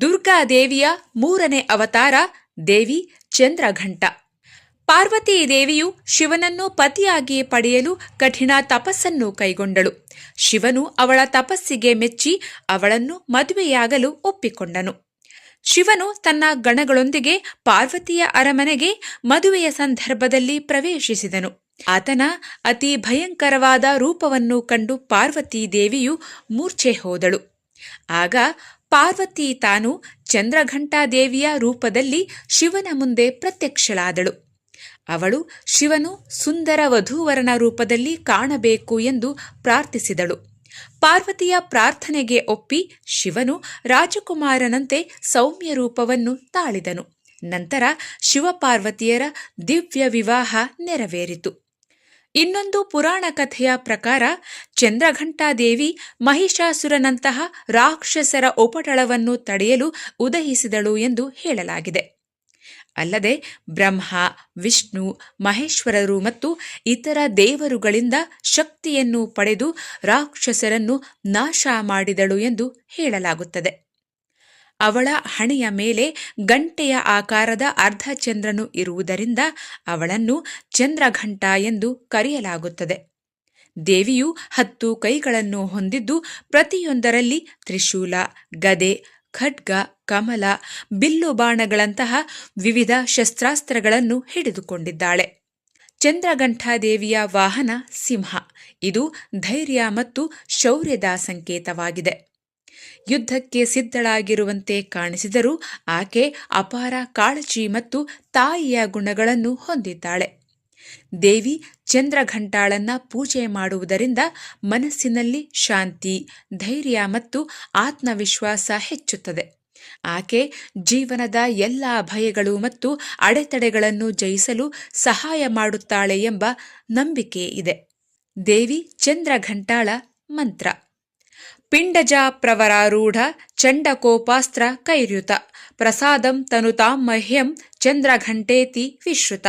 ದುರ್ಗಾದೇವಿಯ ಮೂರನೇ ಅವತಾರ ದೇವಿ ಚಂದ್ರಘಂಟ. ಪಾರ್ವತಿ ದೇವಿಯು ಶಿವನನ್ನು ಪತಿಯಾಗಿ ಪಡೆಯಲು ಕಠಿಣ ತಪಸ್ಸನ್ನು ಕೈಗೊಂಡಳು. ಶಿವನು ಅವಳ ತಪಸ್ಸಿಗೆ ಮೆಚ್ಚಿ ಅವಳನ್ನು ಮದುವೆಯಾಗಲು ಒಪ್ಪಿಕೊಂಡನು. ಶಿವನು ತನ್ನ ಗಣಗಳೊಂದಿಗೆ ಪಾರ್ವತಿಯ ಅರಮನೆಗೆ ಮದುವೆಯ ಸಂದರ್ಭದಲ್ಲಿ ಪ್ರವೇಶಿಸಿದನು. ಆತನ ಅತಿ ಭಯಂಕರವಾದ ರೂಪವನ್ನು ಕಂಡು ಪಾರ್ವತಿ ದೇವಿಯು ಮೂರ್ಛೆ ಹೋದಳು. ಆಗ ಪಾರ್ವತಿ ತಾನು ಚಂದ್ರಘಂಟಾದೇವಿಯ ರೂಪದಲ್ಲಿ ಶಿವನ ಮುಂದೆ ಪ್ರತ್ಯಕ್ಷಳಾದಳು. ಅವಳು ಶಿವನು ಸುಂದರ ವಧೂವರನ ರೂಪದಲ್ಲಿ ಕಾಣಬೇಕು ಎಂದು ಪ್ರಾರ್ಥಿಸಿದಳು. ಪಾರ್ವತಿಯ ಪ್ರಾರ್ಥನೆಗೆ ಒಪ್ಪಿ ಶಿವನು ರಾಜಕುಮಾರನಂತೆ ಸೌಮ್ಯ ರೂಪವನ್ನು ತಾಳಿದನು. ನಂತರ ಶಿವಪಾರ್ವತಿಯರ ದಿವ್ಯ ವಿವಾಹ ನೆರವೇರಿತು. ಇನ್ನೊಂದು ಪುರಾಣ ಕಥೆಯ ಪ್ರಕಾರ ಚಂದ್ರಘಂಟಾದೇವಿ ಮಹಿಷಾಸುರನಂತಹ ರಾಕ್ಷಸರ ಉಪಟಳವನ್ನು ತಡೆಯಲು ಉದಯಿಸಿದಳು ಎಂದು ಹೇಳಲಾಗಿದೆ. ಅಲ್ಲದೆ ಬ್ರಹ್ಮ, ವಿಷ್ಣು, ಮಹೇಶ್ವರರು ಮತ್ತು ಇತರ ದೇವರುಗಳಿಂದ ಶಕ್ತಿಯನ್ನು ಪಡೆದು ರಾಕ್ಷಸರನ್ನು ನಾಶ ಮಾಡಿದಳು ಎಂದು ಹೇಳಲಾಗುತ್ತದೆ. ಅವಳ ಹಣೆಯ ಮೇಲೆ ಗಂಟೆಯ ಆಕಾರದ ಅರ್ಧಚಂದ್ರನು ಇರುವುದರಿಂದ ಅವಳನ್ನು ಚಂದ್ರಘಂಟ ಎಂದು ಕರೆಯಲಾಗುತ್ತದೆ. ದೇವಿಯು ಹತ್ತು ಕೈಗಳನ್ನು ಹೊಂದಿದ್ದು ಪ್ರತಿಯೊಂದರಲ್ಲಿ ತ್ರಿಶೂಲ, ಗದೆ, ಖಡ್ಗ, ಕಮಲ, ಬಿಲ್ಲು ಬಾಣಗಳಂತಹ ವಿವಿಧ ಶಸ್ತ್ರಾಸ್ತ್ರಗಳನ್ನು ಹಿಡಿದುಕೊಂಡಿದ್ದಾಳೆ. ಚಂದ್ರಘಂಠಾದೇವಿಯ ವಾಹನ ಸಿಂಹ. ಇದು ಧೈರ್ಯ ಮತ್ತು ಶೌರ್ಯದ ಸಂಕೇತವಾಗಿದೆ. ಯುದ್ಧಕ್ಕೆ ಸಿದ್ಧಳಾಗಿರುವಂತೆ ಕಾಣಿಸಿದರೂ ಆಕೆ ಅಪಾರ ಕಾಳಜಿ ಮತ್ತು ತಾಯಿಯ ಗುಣಗಳನ್ನು ಹೊಂದಿದ್ದಾಳೆ. ದೇವಿ ಚಂದ್ರಘಂಟಾಳನ್ನ ಪೂಜೆ ಮಾಡುವುದರಿಂದ ಮನಸ್ಸಿನಲ್ಲಿ ಶಾಂತಿ, ಧೈರ್ಯ ಮತ್ತು ಆತ್ಮವಿಶ್ವಾಸ ಹೆಚ್ಚುತ್ತದೆ. ಆಕೆ ಜೀವನದ ಎಲ್ಲ ಭಯಗಳು ಮತ್ತು ಅಡೆತಡೆಗಳನ್ನು ಜಯಿಸಲು ಸಹಾಯ ಮಾಡುತ್ತಾಳೆ ಎಂಬ ನಂಬಿಕೆ ಇದೆ. ದೇವಿ ಚಂದ್ರಘಂಟಾಳ ಮಂತ್ರ. ಪಿಂಡಜ ಪ್ರವರಾರೂಢ ಚಂಡಕೋಪಾಸ್ತ್ರ ಕೈರ್ಯುತ. ಪ್ರಸಾದಂ ತನುತಾಂ ಮಹ್ಯಂ ಚಂದ್ರಘಂಟೇತಿ ವಿಶ್ರುತ.